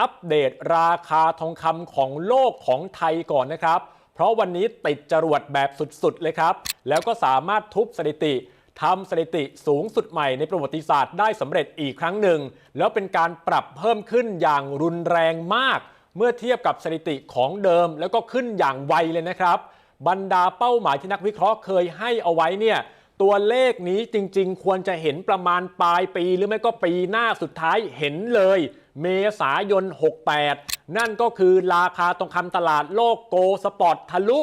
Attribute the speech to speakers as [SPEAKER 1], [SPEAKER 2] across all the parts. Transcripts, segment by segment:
[SPEAKER 1] อัปเดตราคาทองคำของโลกของไทยก่อนนะครับ เพราะวันนี้ติดจรวดแบบสุดๆเลยครับ แล้วก็สามารถทุบสถิติทำสถิติสูงสุดใหม่ในประวัติศาสตร์ได้สำเร็จอีกครั้งหนึ่ง แล้วเป็นการปรับเพิ่มขึ้นอย่างรุนแรงมาก เมื่อเทียบกับสถิติของเดิม แล้วก็ขึ้นอย่างไวเลยนะครับ บรรดาเป้าหมายที่นักวิเคราะห์เคยให้เอาไว้เนี่ย ตัวเลขนี้จริง ๆ ควรจะเห็นประมาณปลายปีหรือไม่ก็ปีหน้าสุดท้ายเห็นเลย เมษายน 68 นั่นก็คือราคาทองคำตลาดโลกโกสปอร์ตทะลุ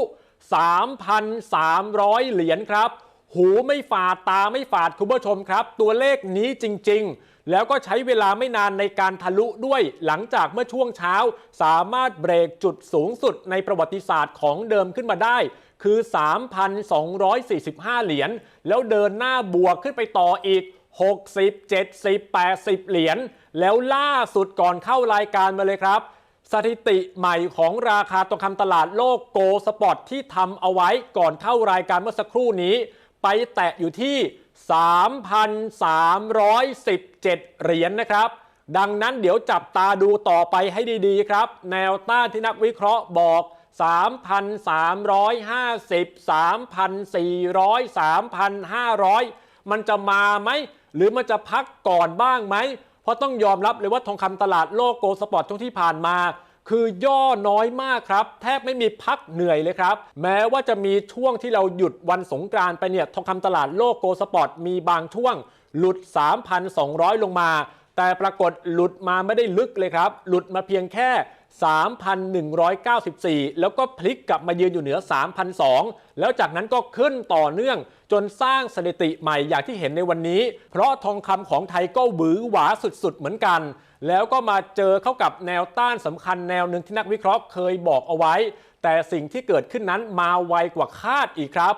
[SPEAKER 1] 3,300 เหรียญครับ หูไม่ฝาดตาไม่ฝาดคุณผู้ชมครับ ตัวเลขนี้จริง ๆ แล้วก็ใช้เวลาไม่นานในการทะลุด้วยหลังจากเมื่อช่วงเช้า สามารถเบรกจุดสูงสุดในประวัติศาสตร์ของเดิมขึ้นมาได้ คือ 3,245 เหรียญแล้วเดินหน้าบวกขึ้นไปต่ออีก 60 70 80 เหรียญแล้วล่าสุดก่อนเข้ารายการมาเลยครับ สถิติใหม่ของราคาทองคำตลาดโลกโกสปอร์ตที่ทำเอาไว้ก่อนเข้ารายการเมื่อสักครู่นี้ ไปแตะอยู่ที่ 3,317 เหรียญนะครับ ดังนั้นเดี๋ยวจับตาดูต่อไปให้ดีๆครับ แนวต้านที่นักวิเคราะห์บอก 3,350 3,400 3,500 มันจะมาไหม หรือมันจะพักก่อนบ้างไหม เพราะต้องยอมรับเลยว่าทองคำตลาดโลกโกลสปอร์ตช่วงที่ผ่านมา คือย่อน้อยมากครับ แทบไม่มีพักเหนื่อยเลยครับ แม้ว่าจะมีช่วงที่เราหยุดวันสงกรานไปเนี่ยทองคำตลาดโลกโกลสปอร์ตมีบางช่วง หลุด 3,200 ลงมา แต่ปรากฏหลุดมาไม่ได้ลึกเลยครับ หลุดมาเพียงแค่3,194 แล้วก็พลิกกลับมายืนอยู่เหนือ 3,002 แล้วจากนั้นก็ขึ้นต่อเนื่องจนสร้างสถิติใหม่อย่างที่เห็นในวันนี้ เพราะทองคำของไทยก็หวือหวาสุดๆ เหมือนกัน แล้วก็มาเจอเข้ากับแนวต้านสำคัญแนวหนึ่งที่นักวิเคราะห์เคยบอกเอาไว้ แต่สิ่งที่เกิดขึ้นนั้นมาไวกว่าคาดอีกครับ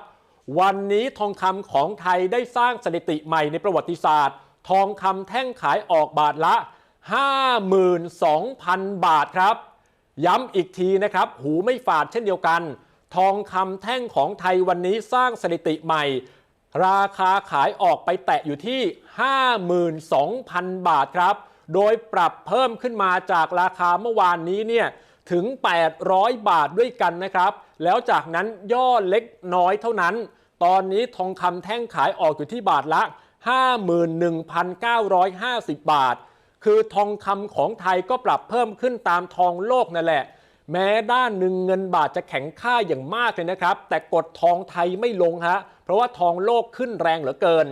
[SPEAKER 1] วันนี้ทองคำของไทยได้สร้างสถิติใหม่ในประวัติศาสตร์ ทองคำแท่งขายออกบาทละ 52,000 บาทครับ ย้ำอีกทีนะครับ หูไม่ฝาดเช่นเดียวกัน ทองคำแท่งของไทยวันนี้สร้างสถิติใหม่ ราคาขายออกไปแตะอยู่ที่ 52,000 บาทครับ โดยปรับเพิ่มขึ้นมาจากราคาเมื่อวานนี้เนี่ยถึง 800 บาทด้วยกันนะครับ แล้วจากนั้นย่อเล็กน้อยเท่านั้น ตอนนี้ทองคำแท่งขายออกอยู่ที่บาทละ 51,950 บาท คือทองคำของไทยก็ปรับเพิ่มขึ้นตามทองโลกนั่นแหละ แม้ด้านหนึ่งเงินบาทจะแข็งค่าอย่างมากเลยนะครับ แต่กดทองไทยไม่ลงฮะเพราะว่าทองโลกขึ้นแรงเหลือเกิน